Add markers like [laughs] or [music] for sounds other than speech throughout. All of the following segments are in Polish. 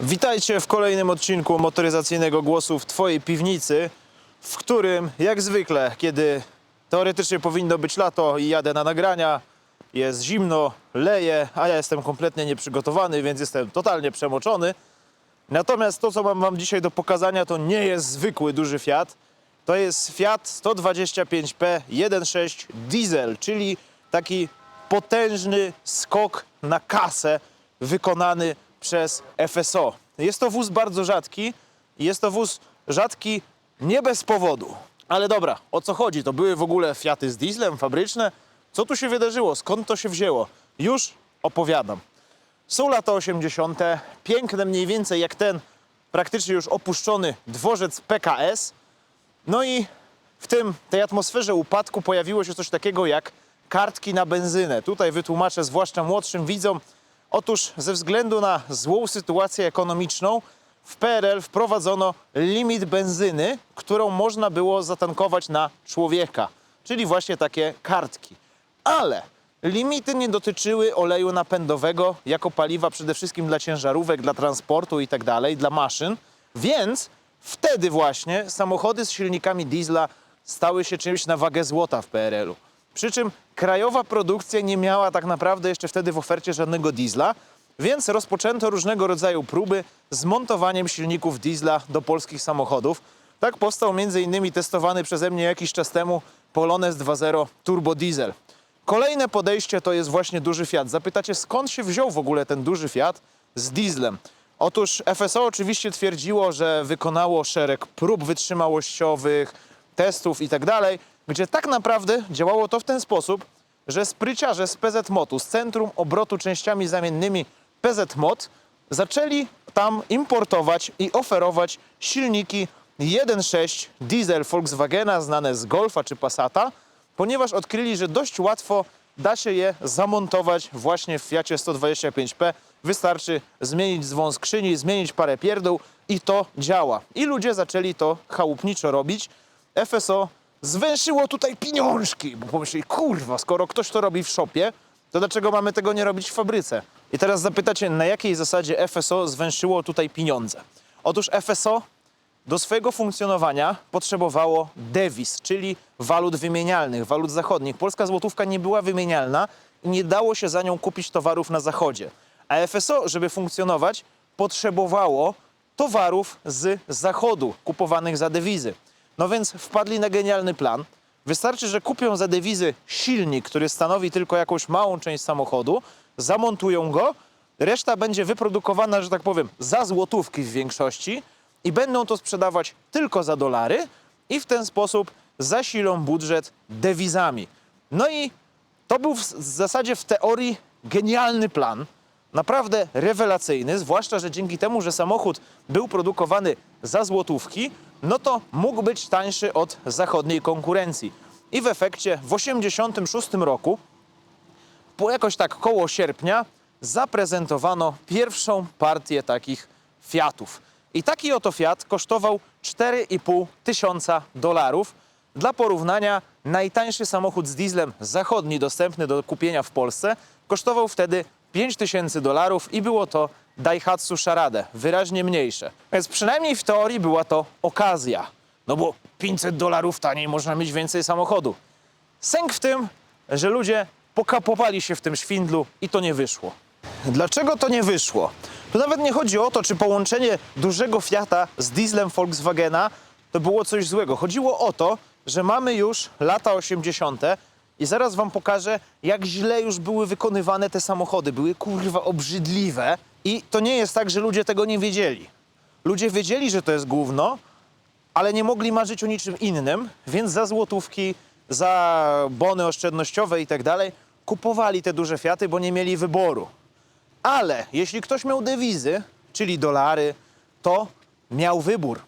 Witajcie w kolejnym odcinku motoryzacyjnego głosu w Twojej piwnicy, w którym jak zwykle, kiedy teoretycznie powinno być lato i jadę na nagrania, jest zimno, leje, a ja jestem kompletnie nieprzygotowany, więc jestem totalnie przemoczony. Natomiast to, co mam Wam dzisiaj do pokazania, to nie jest zwykły duży Fiat. To jest Fiat 125P 1.6 diesel, czyli taki potężny skok na kasę wykonany przez FSO. Jest to wóz bardzo rzadki i jest to wóz rzadki nie bez powodu. Ale dobra, o co chodzi? To były w ogóle Fiaty z dieslem, fabryczne? Co tu się wydarzyło? Skąd to się wzięło? Już opowiadam. Są lata 80., piękne mniej więcej jak ten praktycznie już opuszczony dworzec PKS. No i w tym, tej atmosferze upadku pojawiło się coś takiego jak kartki na benzynę. Tutaj wytłumaczę zwłaszcza młodszym widzom. Otóż ze względu na złą sytuację ekonomiczną w PRL wprowadzono limit benzyny, którą można było zatankować na człowieka, czyli właśnie takie kartki. Ale limity nie dotyczyły oleju napędowego jako paliwa przede wszystkim dla ciężarówek, dla transportu i tak dla maszyn, więc wtedy właśnie samochody z silnikami diesla stały się czymś na wagę złota w PRL-u. Przy czym krajowa produkcja nie miała tak naprawdę jeszcze wtedy w ofercie żadnego diesla, więc rozpoczęto różnego rodzaju próby z montowaniem silników diesla do polskich samochodów. Tak powstał m.in. testowany przeze mnie jakiś czas temu Polones 2.0 Turbo Diesel. Kolejne podejście to jest właśnie duży Fiat. Zapytacie, skąd się wziął w ogóle ten duży Fiat z dieslem? Otóż FSO oczywiście twierdziło, że wykonało szereg prób wytrzymałościowych, testów i tak gdzie tak naprawdę działało to w ten sposób, że spryciarze z PZ Motu, z Centrum Obrotu Częściami Zamiennymi PZ Mot, zaczęli tam importować i oferować silniki 1.6 diesel Volkswagena znane z Golfa czy Passata, ponieważ odkryli, że dość łatwo da się je zamontować właśnie w Fiacie 125P. Wystarczy zmienić dzwon skrzyni, zmienić parę pierdół i to działa. I ludzie zaczęli to chałupniczo robić. FSO zwęszyło tutaj pieniążki, bo pomyśleli, kurwa, skoro ktoś to robi w szopie, to dlaczego mamy tego nie robić w fabryce? I teraz zapytacie, na jakiej zasadzie FSO zwęszyło tutaj pieniądze? Otóż FSO do swojego funkcjonowania potrzebowało dewiz, czyli walut wymienialnych, walut zachodnich. Polska złotówka nie była wymienialna i nie dało się za nią kupić towarów na zachodzie. A FSO, żeby funkcjonować, potrzebowało towarów z zachodu, kupowanych za dewizy. No więc wpadli na genialny plan. Wystarczy, że kupią za dewizy silnik, który stanowi tylko jakąś małą część samochodu, zamontują go, reszta będzie wyprodukowana, że tak powiem, za złotówki w większości i będą to sprzedawać tylko za dolary i w ten sposób zasilą budżet dewizami. No i to był w zasadzie w teorii genialny plan, naprawdę rewelacyjny, zwłaszcza, że dzięki temu, że samochód był produkowany za złotówki, no to mógł być tańszy od zachodniej konkurencji. I w efekcie w 1986 roku jakoś tak koło sierpnia zaprezentowano pierwszą partię takich Fiatów. I taki oto Fiat kosztował 4,5 tysiąca dolarów. Dla porównania najtańszy samochód z dieslem zachodni dostępny do kupienia w Polsce kosztował wtedy 5 tysięcy dolarów i było to Daihatsu Charade, wyraźnie mniejsze. Więc przynajmniej w teorii była to okazja. No bo 500 dolarów taniej można mieć więcej samochodu. Sęk w tym, że ludzie pokapowali się w tym szwindlu i to nie wyszło. Dlaczego to nie wyszło? Tu nawet nie chodzi o to, czy połączenie dużego Fiata z dieslem Volkswagena to było coś złego. Chodziło o to, że mamy już lata 80. i zaraz wam pokażę, jak źle już były wykonywane te samochody. Były kurwa obrzydliwe i to nie jest tak, że ludzie tego nie wiedzieli. Ludzie wiedzieli, że to jest gówno, ale nie mogli marzyć o niczym innym, więc za złotówki, za bony oszczędnościowe i tak dalej kupowali te duże Fiaty, bo nie mieli wyboru. Ale jeśli ktoś miał dewizy, czyli dolary, to miał wybór.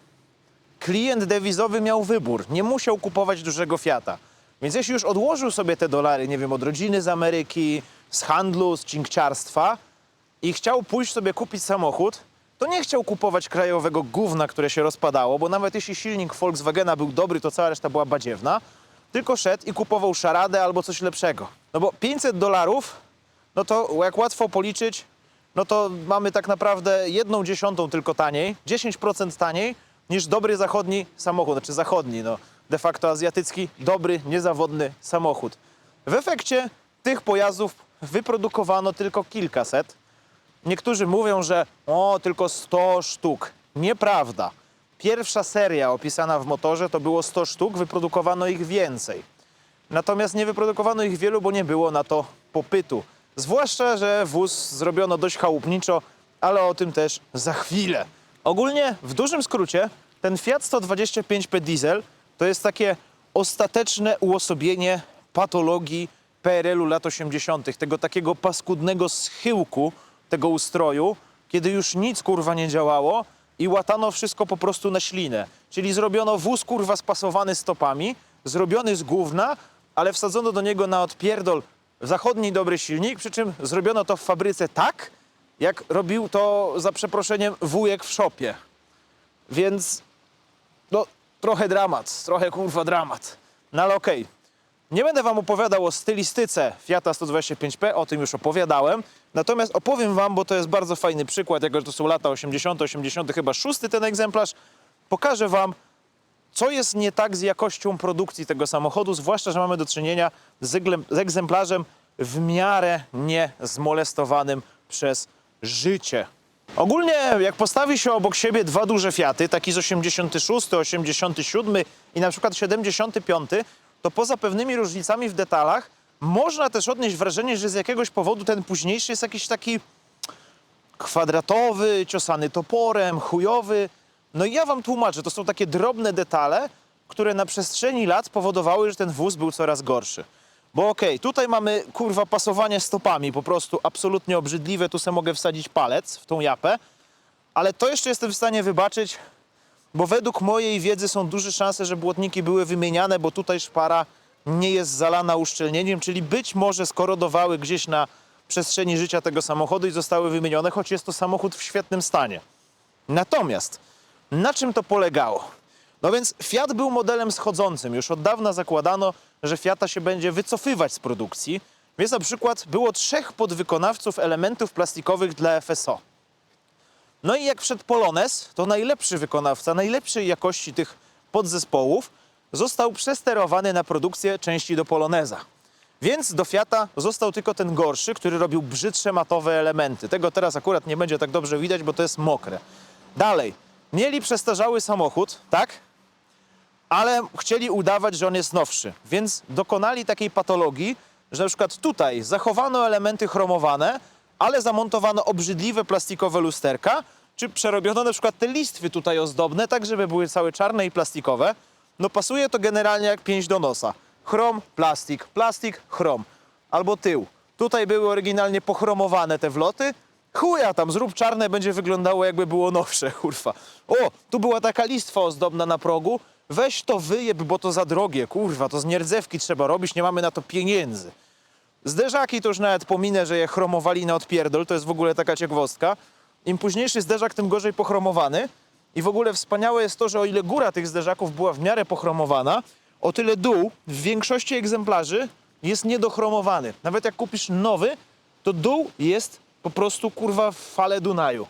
Klient dewizowy miał wybór, nie musiał kupować dużego Fiata. Więc jeśli już odłożył sobie te dolary, nie wiem, od rodziny z Ameryki, z handlu, z cinkciarstwa i chciał pójść sobie kupić samochód, to nie chciał kupować krajowego gówna, które się rozpadało, bo nawet jeśli silnik Volkswagena był dobry, to cała reszta była badziewna, tylko szedł i kupował szaradę albo coś lepszego. No bo 500 dolarów, no to jak łatwo policzyć, no to mamy tak naprawdę jedną dziesiątą tylko taniej, 10% taniej niż dobry zachodni samochód, znaczy zachodni, no de facto azjatycki, dobry, niezawodny samochód. W efekcie tych pojazdów wyprodukowano tylko kilkaset. Niektórzy mówią, że o, tylko 100 sztuk. Nieprawda. Pierwsza seria opisana w motorze to było 100 sztuk, wyprodukowano ich więcej. Natomiast nie wyprodukowano ich wielu, bo nie było na to popytu. Zwłaszcza, że wóz zrobiono dość chałupniczo, ale o tym też za chwilę. Ogólnie, w dużym skrócie, ten Fiat 125p diesel to jest takie ostateczne uosobienie patologii PRL-u lat 80., tego takiego paskudnego schyłku tego ustroju, kiedy już nic kurwa nie działało i łatano wszystko po prostu na ślinę. Czyli zrobiono wóz kurwa spasowany stopami, zrobiony z gówna, ale wsadzono do niego na odpierdol zachodni dobry silnik, przy czym zrobiono to w fabryce tak, jak robił to za przeproszeniem wujek w szopie. Więc no, trochę dramat, trochę kurwa dramat. No ale okej. Nie będę wam opowiadał o stylistyce Fiata 125p, o tym już opowiadałem. Natomiast opowiem wam, bo to jest bardzo fajny przykład, jako że to są lata 80., 80., chyba szósty ten egzemplarz. Pokażę wam, co jest nie tak z jakością produkcji tego samochodu, zwłaszcza, że mamy do czynienia z, z egzemplarzem w miarę niezmolestowanym przez życie. Ogólnie, jak postawi się obok siebie dwa duże Fiaty, taki z 86, 87 i na przykład 75, to poza pewnymi różnicami w detalach, można też odnieść wrażenie, że z jakiegoś powodu ten późniejszy jest jakiś taki kwadratowy, ciosany toporem, chujowy. No i ja wam tłumaczę, to są takie drobne detale, które na przestrzeni lat powodowały, że ten wóz był coraz gorszy. Bo okej, tutaj mamy kurwa pasowanie stopami, po prostu absolutnie obrzydliwe, tu sobie mogę wsadzić palec w tą japę, ale to jeszcze jestem w stanie wybaczyć, bo według mojej wiedzy są duże szanse, że błotniki były wymieniane, bo tutaj szpara nie jest zalana uszczelnieniem, czyli być może skorodowały gdzieś na przestrzeni życia tego samochodu i zostały wymienione, choć jest to samochód w świetnym stanie. Natomiast na czym to polegało? No więc Fiat był modelem schodzącym. Już od dawna zakładano, że Fiata się będzie wycofywać z produkcji. Więc na przykład było trzech podwykonawców elementów plastikowych dla FSO. No i jak wszedł Polones, to najlepszy wykonawca, najlepszej jakości tych podzespołów został przesterowany na produkcję części do Poloneza. Więc do Fiata został tylko ten gorszy, który robił brzydsze matowe elementy. Tego teraz akurat nie będzie tak dobrze widać, bo to jest mokre. Dalej, mieli przestarzały samochód, tak? ale chcieli udawać, że on jest nowszy. Więc dokonali takiej patologii, że na przykład tutaj zachowano elementy chromowane, ale zamontowano obrzydliwe plastikowe lusterka, czy przerobiono na przykład te listwy tutaj ozdobne, tak żeby były całe czarne i plastikowe. No pasuje to generalnie jak pięść do nosa. Chrom, plastik, plastik, chrom. Albo tył. Tutaj były oryginalnie pochromowane te wloty. Chuja tam, zrób czarne, będzie wyglądało jakby było nowsze, [laughs] kurwa. O, tu była taka listwa ozdobna na progu. Weź to wyjeb, bo to za drogie, kurwa, to z nierdzewki trzeba robić, nie mamy na to pieniędzy. Zderzaki to już nawet pominę, że je chromowali na odpierdol, to jest w ogóle taka ciekawostka. Im późniejszy zderzak, tym gorzej pochromowany. I w ogóle wspaniałe jest to, że o ile góra tych zderzaków była w miarę pochromowana, o tyle dół w większości egzemplarzy jest niedochromowany. Nawet jak kupisz nowy, to dół jest po prostu kurwa w fale Dunaju.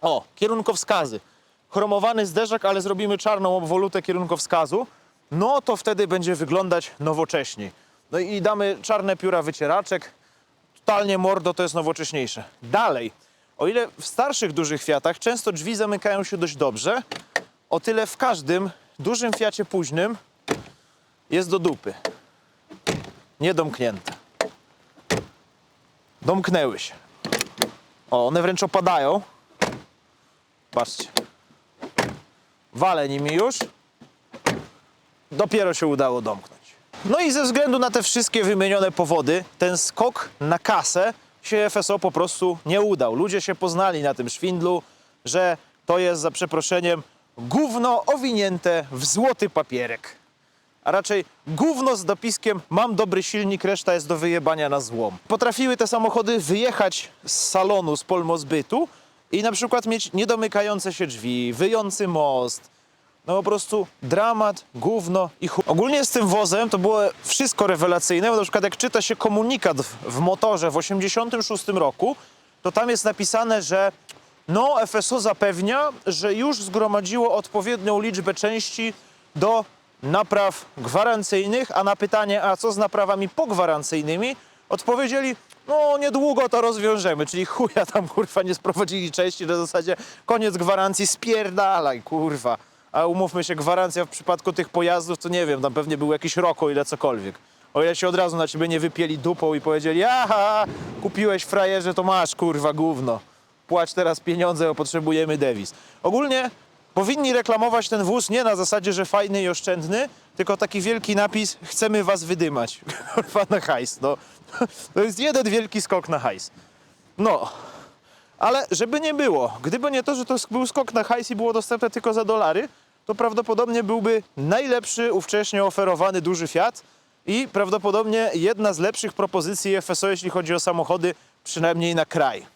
O, kierunkowskazy. Chromowany zderzak, ale zrobimy czarną obwolutę kierunkowskazu, no to wtedy będzie wyglądać nowocześniej. No i damy czarne pióra wycieraczek, totalnie mordo to jest nowocześniejsze. Dalej, o ile w starszych dużych Fiatach często drzwi zamykają się dość dobrze, o tyle w każdym dużym Fiacie późnym jest do dupy. Niedomknięte. Domknęły się. O, one wręcz opadają. Patrzcie. Walę nimi już. Dopiero się udało domknąć. No i ze względu na te wszystkie wymienione powody, ten skok na kasę się FSO po prostu nie udał. Ludzie się poznali na tym szwindlu, że to jest za przeproszeniem gówno owinięte w złoty papierek. A raczej gówno z dopiskiem mam dobry silnik, reszta jest do wyjebania na złom. Potrafiły te samochody wyjechać z salonu, z polmozbytu i na przykład mieć niedomykające się drzwi, wyjący most, no po prostu dramat, gówno i chu... Ogólnie z tym wozem to było wszystko rewelacyjne, bo na przykład jak czyta się komunikat w, motorze w 86 roku, to tam jest napisane, że no FSO zapewnia, że już zgromadziło odpowiednią liczbę części do napraw gwarancyjnych, a na pytanie, a co z naprawami pogwarancyjnymi, odpowiedzieli, no niedługo to rozwiążemy, czyli chuja tam kurwa nie sprowadzili części, w zasadzie koniec gwarancji, spierdalaj kurwa. A umówmy się, gwarancja w przypadku tych pojazdów, to nie wiem, tam pewnie był jakiś rok, o ile cokolwiek. O ile się od razu na ciebie nie wypieli dupą i powiedzieli, aha, kupiłeś frajerze, to masz kurwa gówno. Płać teraz pieniądze, bo potrzebujemy dewiz. Ogólnie powinni reklamować ten wóz nie na zasadzie, że fajny i oszczędny, tylko taki wielki napis, chcemy was wydymać. [laughs] Kurwa na hajs, no. To jest jeden wielki skok na hajs. No, ale żeby nie było, gdyby nie to, że to był skok na hajs i było dostępne tylko za dolary, to prawdopodobnie byłby najlepszy ówcześnie oferowany duży Fiat i prawdopodobnie jedna z lepszych propozycji FSO, jeśli chodzi o samochody, przynajmniej na kraj.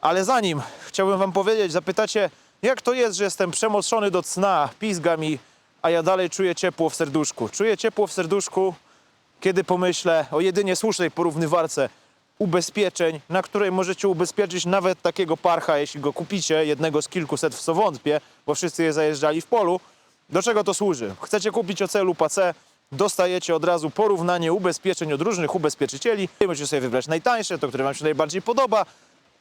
Ale zanim chciałbym wam powiedzieć, zapytacie, jak to jest, że jestem przemoczony do cna, pizga mi, a ja dalej czuję ciepło w serduszku. Czuję ciepło w serduszku, kiedy pomyślę o jedynie słusznej porównywarce ubezpieczeń, na której możecie ubezpieczyć nawet takiego parcha, jeśli go kupicie, jednego z kilkuset, w co wątpię, bo wszyscy je zajeżdżali w polu. Do czego to służy? Chcecie kupić OC lub AC, dostajecie od razu porównanie ubezpieczeń od różnych ubezpieczycieli. Możecie sobie wybrać najtańsze, to które wam się najbardziej podoba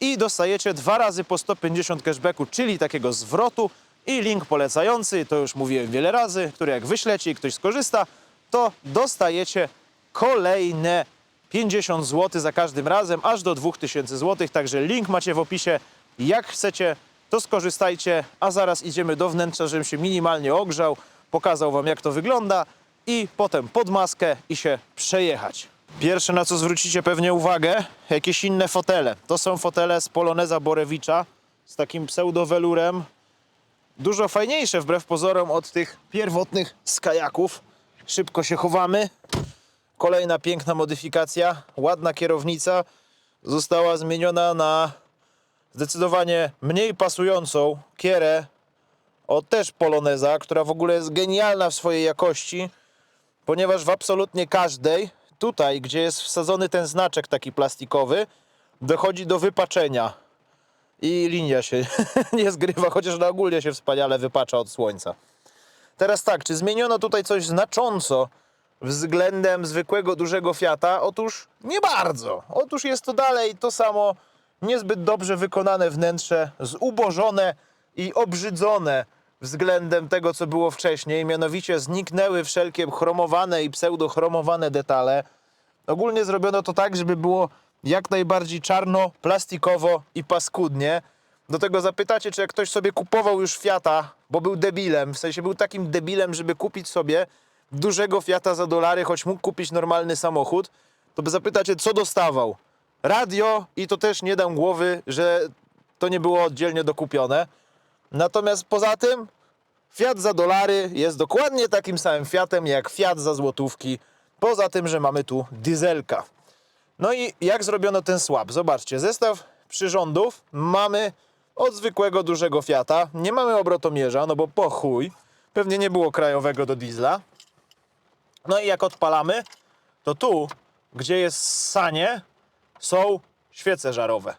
i dostajecie dwa razy po 150 cashbacku, czyli takiego zwrotu i link polecający, to już mówiłem wiele razy, który jak wyślecie i ktoś skorzysta, to dostajecie kolejne 50 zł za każdym razem, aż do 2000 zł. Także link macie w opisie. Jak chcecie, to skorzystajcie. A zaraz idziemy do wnętrza, żebym się minimalnie ogrzał, pokazał Wam, jak to wygląda i potem pod maskę i się przejechać. Pierwsze, na co zwrócicie pewnie uwagę, jakieś inne fotele. To są fotele z Poloneza Borewicza z takim pseudowelurem. Dużo fajniejsze wbrew pozorom od tych pierwotnych z kajaków. Szybko się chowamy. Kolejna piękna modyfikacja, ładna kierownica została zmieniona na zdecydowanie mniej pasującą kierę. Od też Poloneza, która w ogóle jest genialna w swojej jakości, ponieważ w absolutnie każdej, tutaj gdzie jest wsadzony ten znaczek taki plastikowy, dochodzi do wypaczenia. I linia się [laughs] nie zgrywa, chociaż na ogólnie się wspaniale wypacza od słońca. Teraz tak, czy zmieniono tutaj coś znacząco względem zwykłego dużego Fiata? Otóż nie bardzo. Otóż jest to dalej to samo niezbyt dobrze wykonane wnętrze, zubożone i obrzydzone względem tego, co było wcześniej. Mianowicie zniknęły wszelkie chromowane i pseudochromowane detale. Ogólnie zrobiono to tak, żeby było jak najbardziej czarno, plastikowo i paskudnie. Do tego zapytacie, czy jak ktoś sobie kupował już Fiata, bo był debilem, w sensie był takim debilem, żeby kupić sobie dużego Fiata za dolary, choć mógł kupić normalny samochód, to by zapytacie, co dostawał. Radio i to też nie dam głowy, że to nie było oddzielnie dokupione. Natomiast poza tym Fiat za dolary jest dokładnie takim samym Fiatem jak Fiat za złotówki. Poza tym, że mamy tu dieselka. No i jak zrobiono ten swap? Zobaczcie, zestaw przyrządów mamy od zwykłego dużego Fiata. Nie mamy obrotomierza, no bo po chuj. Pewnie nie było krajowego do diesla. No i jak odpalamy, to tu, gdzie jest ssanie, są świece żarowe.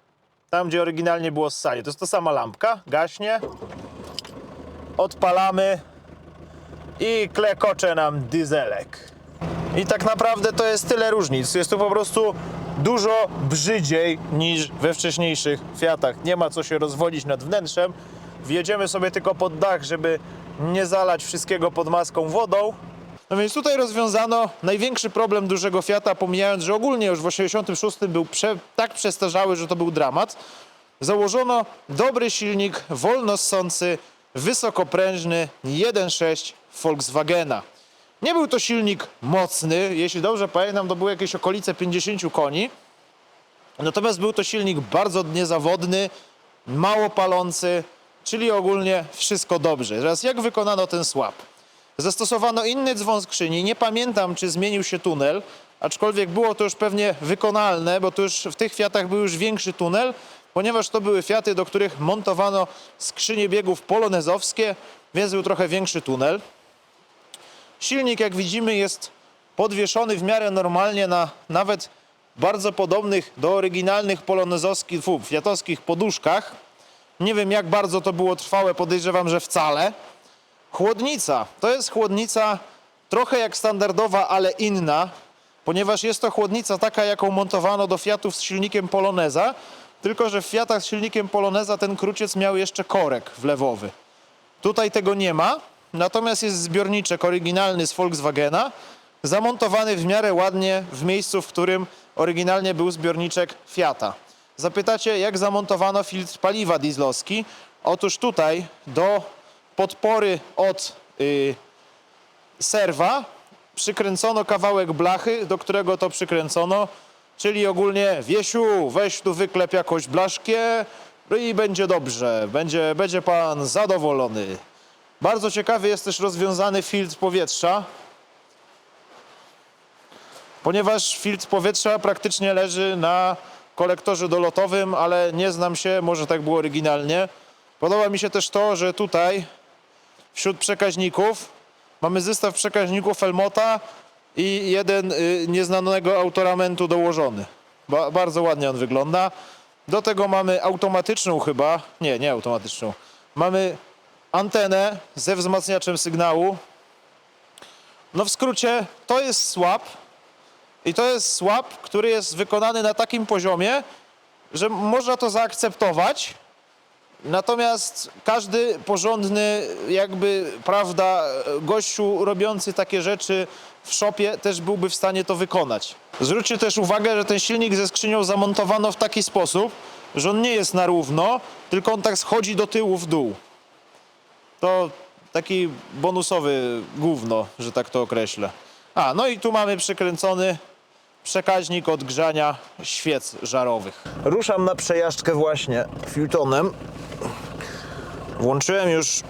Tam, gdzie oryginalnie było ssanie. To jest ta sama lampka, gaśnie. Odpalamy i klekocze nam dieselek. I tak naprawdę to jest tyle różnic. Jest to po prostu dużo brzydziej niż we wcześniejszych Fiatach. Nie ma co się rozwodzić nad wnętrzem. Wjedziemy sobie tylko pod dach, żeby nie zalać wszystkiego pod maską wodą. No więc tutaj rozwiązano największy problem dużego Fiata, pomijając, że ogólnie już w 86 był prze, tak przestarzały, że to był dramat. Założono dobry silnik, wolno ssący, wysokoprężny 1.6 Volkswagena. Nie był to silnik mocny, jeśli dobrze pamiętam, to były jakieś okolice 50 koni. Natomiast był to silnik bardzo niezawodny, mało palący, czyli ogólnie wszystko dobrze. Teraz jak wykonano ten swap? Zastosowano inny dzwon skrzyni. Nie pamiętam, czy zmienił się tunel, aczkolwiek było to już pewnie wykonalne, bo to już w tych Fiatach był już większy tunel, ponieważ to były Fiaty, do których montowano skrzynie biegów polonezowskie, więc był trochę większy tunel. Silnik, jak widzimy, jest podwieszony w miarę normalnie na nawet bardzo podobnych do oryginalnych polonezowskich, fiatowskich poduszkach. Nie wiem jak bardzo to było trwałe, podejrzewam, że wcale. Chłodnica. To jest chłodnica trochę jak standardowa, ale inna, ponieważ jest to chłodnica taka, jaką montowano do Fiatów z silnikiem Poloneza, tylko że w Fiatach z silnikiem Poloneza ten kruciec miał jeszcze korek wlewowy. Tutaj tego nie ma, natomiast jest zbiorniczek oryginalny z Volkswagena, zamontowany w miarę ładnie w miejscu, w którym oryginalnie był zbiorniczek Fiata. Zapytacie, jak zamontowano filtr paliwa dieslowski? Otóż tutaj do podpory od y, serwa przykręcono kawałek blachy, do którego to przykręcono, czyli ogólnie Wiesiu, weź tu wyklep jakąś blaszkę no i będzie dobrze, będzie, będzie pan zadowolony. Bardzo ciekawy jest też rozwiązany filtr powietrza, ponieważ filtr powietrza praktycznie leży na kolektorze dolotowym, ale nie znam się, może tak było oryginalnie. Podoba mi się też to, że tutaj wśród przekaźników mamy zestaw przekaźników Elmota i jeden y, nieznanego autoramentu dołożony. Ba, bardzo ładnie on wygląda. Do tego mamy automatyczną chyba, nie, nie automatyczną. Mamy antenę ze wzmacniaczem sygnału. No w skrócie, to jest swap i to jest swap, który jest wykonany na takim poziomie, że można to zaakceptować. Natomiast każdy porządny, jakby, prawda, gościu robiący takie rzeczy w shopie też byłby w stanie to wykonać. Zwróćcie też uwagę, że ten silnik ze skrzynią zamontowano w taki sposób, że on nie jest na równo, tylko on tak schodzi do tyłu w dół. To taki bonusowy gówno, że tak to określę. A, no i tu mamy przykręcony przekaźnik odgrzania świec żarowych. Ruszam na przejażdżkę właśnie Filtonem. Włączyłem już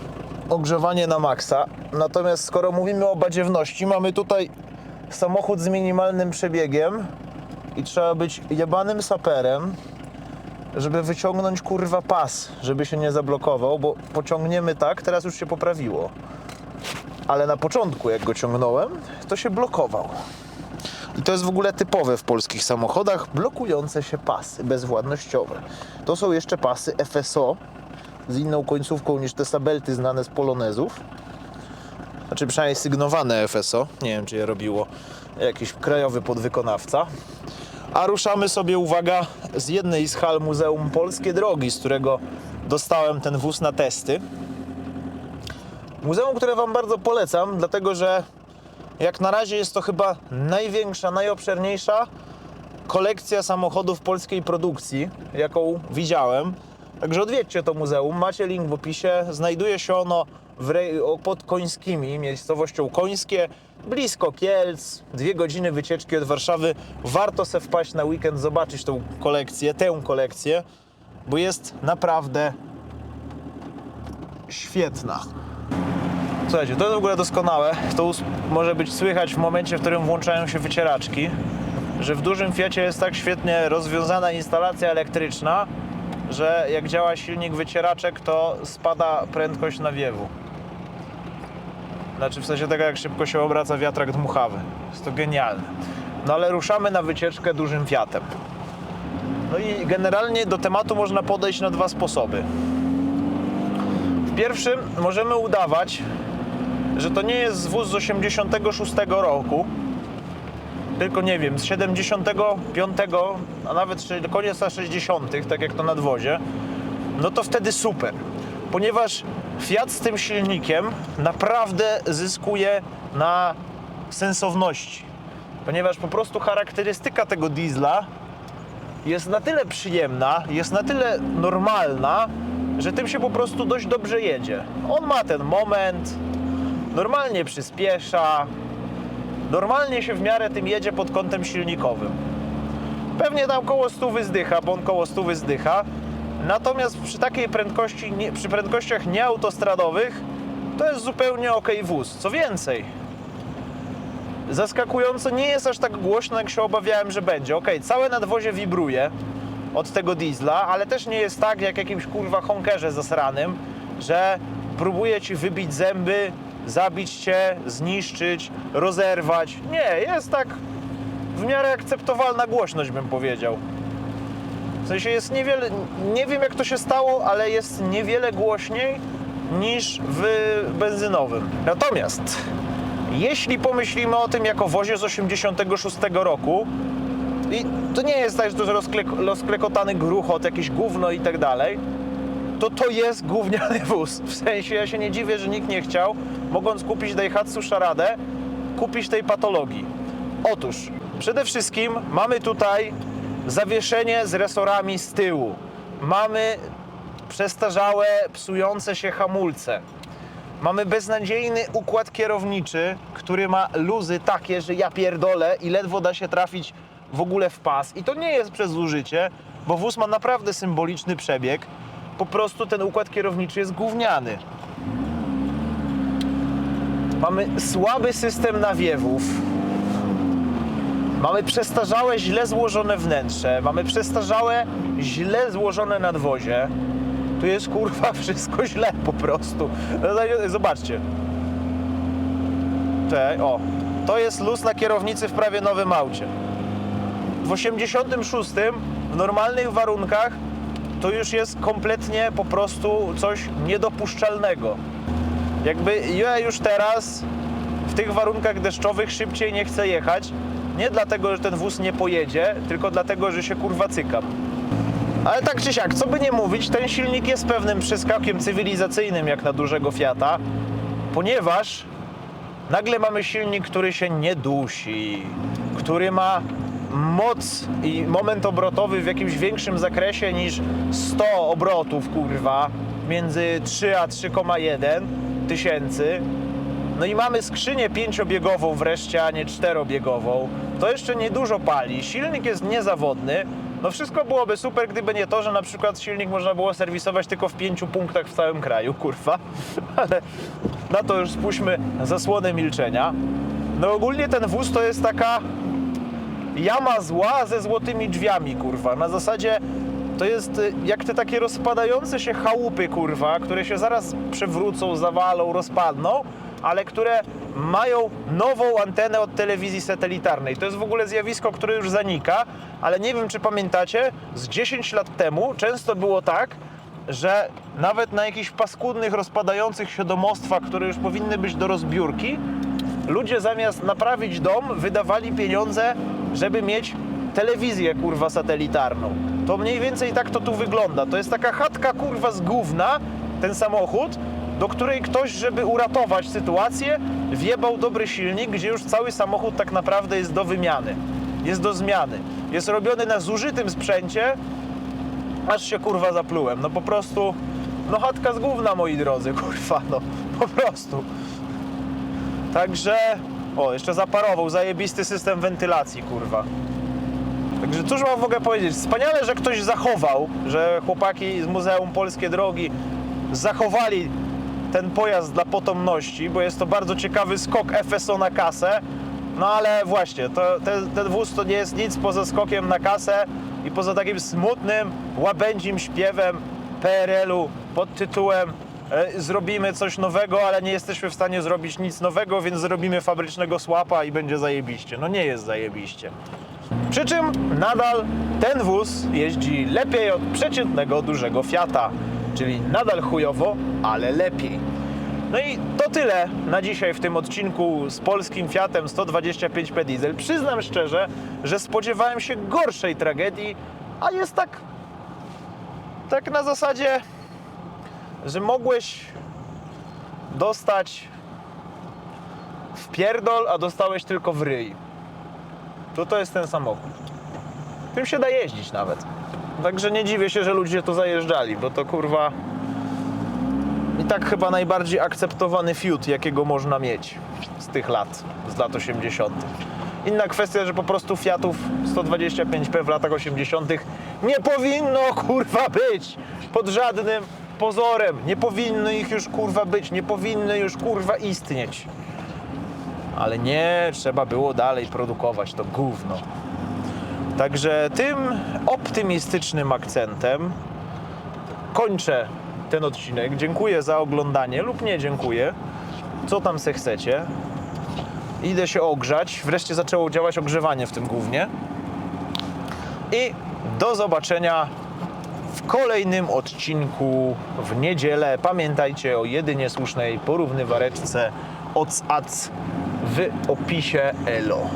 ogrzewanie na maksa. Natomiast skoro mówimy o badziewności, mamy tutaj samochód z minimalnym przebiegiem i trzeba być jebanym saperem, żeby wyciągnąć kurwa pas, żeby się nie zablokował, bo pociągniemy tak, teraz już się poprawiło. Ale na początku, jak go ciągnąłem, to się blokował. I to jest w ogóle typowe w polskich samochodach, blokujące się pasy bezwładnościowe. To są jeszcze pasy FSO z inną końcówką niż te sabelty znane z polonezów. Znaczy przynajmniej sygnowane FSO. Nie wiem, czy je robiło jakiś krajowy podwykonawca. A ruszamy sobie, uwaga, z jednej z hal Muzeum Polskie Drogi, z którego dostałem ten wóz na testy. Muzeum, które Wam bardzo polecam, dlatego że jak na razie jest to chyba największa, najobszerniejsza kolekcja samochodów polskiej produkcji, jaką widziałem. Także odwiedźcie to muzeum, macie link w opisie. Znajduje się ono pod Końskimi, miejscowością Końskie, blisko Kielc, dwie godziny wycieczki od Warszawy. Warto se wpaść na weekend, zobaczyć tą kolekcję, tę kolekcję, bo jest naprawdę świetna. Słuchajcie, to jest w ogóle doskonałe. To może być słychać w momencie, w którym włączają się wycieraczki, że w dużym Fiacie jest tak świetnie rozwiązana instalacja elektryczna, że jak działa silnik wycieraczek, to spada prędkość nawiewu. Znaczy w sensie tego, jak szybko się obraca wiatrak dmuchawy. Jest to genialne. No ale ruszamy na wycieczkę dużym Fiatem. No i generalnie do tematu można podejść na dwa sposoby. W pierwszym możemy udawać, że to nie jest wóz z 86 roku, tylko nie wiem, z 75, a nawet do końca 60., tak jak to nadwozie, no to wtedy super. Ponieważ Fiat z tym silnikiem naprawdę zyskuje na sensowności. Ponieważ po prostu charakterystyka tego diesla jest na tyle przyjemna, jest na tyle normalna, że tym się po prostu dość dobrze jedzie. On ma ten moment, normalnie przyspiesza, normalnie się w miarę tym jedzie pod kątem silnikowym. Pewnie tam koło 100 zdycha, bo on koło 100 zdycha. Natomiast przy takiej prędkości, nie, przy prędkościach nieautostradowych to jest zupełnie ok wóz. Co więcej, zaskakująco nie jest aż tak głośno, jak się obawiałem, że będzie. Ok, całe nadwozie wibruje od tego diesla, ale też nie jest tak, jak jakimś kurwa honkerze zasranym, że próbuje ci wybić zęby, zabić cię, zniszczyć, rozerwać. Nie, jest tak w miarę akceptowalna głośność, bym powiedział. W sensie jest niewiele, nie wiem jak to się stało, ale jest niewiele głośniej niż w benzynowym. Natomiast jeśli pomyślimy o tym jako wozie z 86 roku, i to nie jest tak, że to jest rozkle- rozklekotany gruchot, jakieś gówno i tak dalej, to to jest gówniany [laughs] wóz. W sensie ja się nie dziwię, że nikt nie chciał, mogąc kupić Daihatsu Szaradę, kupić tej patologii. Otóż, przede wszystkim mamy tutaj zawieszenie z resorami z tyłu. Mamy przestarzałe, psujące się hamulce. Mamy beznadziejny układ kierowniczy, który ma luzy takie, że ja pierdolę i ledwo da się trafić w ogóle w pas. I to nie jest przez zużycie, bo wóz ma naprawdę symboliczny przebieg. Po prostu ten układ kierowniczy jest gówniany. Mamy słaby system nawiewów. Mamy przestarzałe, źle złożone wnętrze. Mamy przestarzałe, źle złożone nadwozie. Tu jest kurwa [laughs] wszystko źle po prostu. No, za- Zobaczcie. Cześć, o. To jest luz na kierownicy w prawie nowym aucie. W 86 w normalnych warunkach to już jest kompletnie po prostu coś niedopuszczalnego. Jakby ja już teraz w tych warunkach deszczowych szybciej nie chcę jechać. Nie dlatego, że ten wóz nie pojedzie, tylko dlatego, że się kurwa cykam. Ale tak czy siak, co by nie mówić, ten silnik jest pewnym przeskakiem cywilizacyjnym jak na dużego Fiata, ponieważ nagle mamy silnik, który się nie dusi, który ma moc i moment obrotowy w jakimś większym zakresie niż 100 obrotów, kurwa, między 3 a 3,1 tysięcy. No i mamy skrzynię pięciobiegową wreszcie, a nie czterobiegową. To jeszcze niedużo pali. Silnik jest niezawodny. No wszystko byłoby super, gdyby nie to, że na przykład silnik można było serwisować tylko w pięciu punktach w całym kraju, kurwa. [laughs] Ale na to już spuśćmy zasłonę milczenia. No ogólnie ten wóz to jest taka jama zła ze złotymi drzwiami, kurwa. Na zasadzie to jest y, jak te takie rozpadające się chałupy, kurwa, które się zaraz przewrócą, zawalą, rozpadną, ale które mają nową antenę od telewizji satelitarnej. To jest w ogóle zjawisko, które już zanika, ale nie wiem, czy pamiętacie, z 10 lat temu często było tak, że nawet na jakichś paskudnych, rozpadających się domostwach, które już powinny być do rozbiórki, ludzie zamiast naprawić dom, wydawali pieniądze, żeby mieć telewizję kurwa satelitarną. To mniej więcej tak to tu wygląda. To jest taka chatka kurwa z gówna, ten samochód, do której ktoś, żeby uratować sytuację, wjebał dobry silnik, gdzie już cały samochód tak naprawdę jest do wymiany. Jest do zmiany. Jest robiony na zużytym sprzęcie, aż się kurwa zaplułem. No po prostu, no chatka z gówna, moi drodzy, [laughs] kurwa, no po prostu. Także, o, jeszcze zaparował, zajebisty system wentylacji, kurwa. Także cóż mam mogę powiedzieć? Wspaniale, że ktoś zachował, że chłopaki z Muzeum Polskie Drogi zachowali ten pojazd dla potomności, bo jest to bardzo ciekawy skok FSO na kasę. No ale właśnie, to, ten, ten wóz to nie jest nic poza skokiem na kasę i poza takim smutnym, łabędzim śpiewem PRL-u pod tytułem zrobimy coś nowego, ale nie jesteśmy w stanie zrobić nic nowego, więc zrobimy fabrycznego słapa i będzie zajebiście. No nie jest zajebiście. Przy czym nadal ten wóz jeździ lepiej od przeciętnego dużego Fiata, czyli nadal chujowo, ale lepiej. No i to tyle na dzisiaj w tym odcinku z polskim Fiatem 125P Diesel. Przyznam szczerze, że spodziewałem się gorszej tragedii, a jest tak tak na zasadzie, że mogłeś dostać w pierdol, a dostałeś tylko w ryj. To to jest ten samochód. Tym się da jeździć nawet. Także nie dziwię się, że ludzie to zajeżdżali, bo to kurwa i tak chyba najbardziej akceptowany fiut, jakiego można mieć z tych lat, z lat 80. Inna kwestia, że po prostu Fiatów 125P w latach 80. nie powinno kurwa być pod żadnym pozorem. Nie powinno ich już kurwa być, nie powinny już kurwa istnieć. Ale nie, trzeba było dalej produkować to gówno. Także tym optymistycznym akcentem kończę ten odcinek. Dziękuję za oglądanie lub nie dziękuję. Co tam se chcecie. Idę się ogrzać. Wreszcie zaczęło działać ogrzewanie w tym głównie. I do zobaczenia kolejnym odcinku w niedzielę. Pamiętajcie o jedynie słusznej porównywareczce OC-AC w opisie ELO.